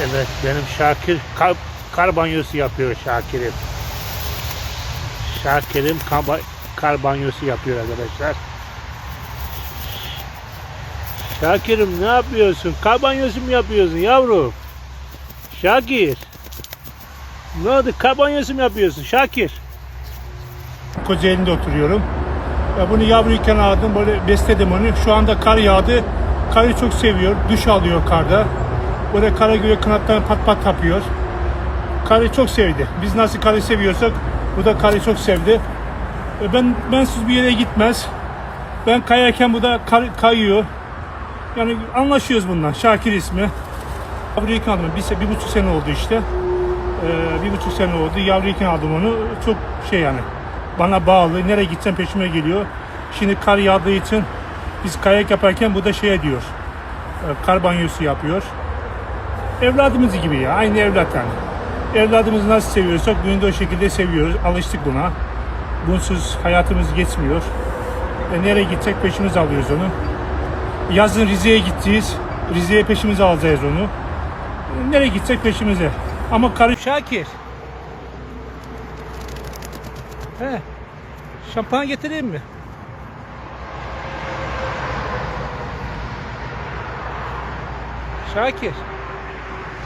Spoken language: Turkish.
Evet benim Şakir kar, kar banyosu yapıyor Şakir'im. Şakir'im kar, kar banyosu yapıyor arkadaşlar. Şakir'im ne yapıyorsun? Kar banyosu mu yapıyorsun yavrum? Şakir. Ne oldu? Kar banyosu mu yapıyorsun Şakir? Kocaeli'nde oturuyorum. Ya bunu yavruyken aldım böyle besledim onu. Şu anda kar yağdı. Karı çok seviyor. Duş alıyor karda. Böyle kara göre kanatlarını pat pat yapıyor. Karı çok sevdi. Biz nasıl karı seviyorsak bu da karı çok sevdi. E Ben bensiz bir yere gitmez. Ben kayarken bu da kar- kayıyor. Yani anlaşıyoruz bundan. Şakir ismi. Yavruyken aldım. Bir, bir buçuk sene oldu işte. Ee, bir buçuk sene oldu. Yavruyken aldım onu. Çok şey yani. Bana bağlı. Nereye gitsem peşime geliyor. Şimdi kar yağdığı için biz kayak yaparken bu da şey diyor. e, Kar banyosu yapıyor. Evladımız gibi ya. Aynı evlat yani. Evladımızı nasıl seviyorsak bunu da o şekilde seviyoruz. Alıştık buna. Bunsuz hayatımız geçmiyor. E, nereye gitsek peşimiz alıyoruz onu. Yazın Rize'ye gideceğiz. Rize'ye peşimize alacağız onu. E, Nereye gitsek peşimize. Ama karı Şakir. He. Şampuan getireyim mi? Şakir.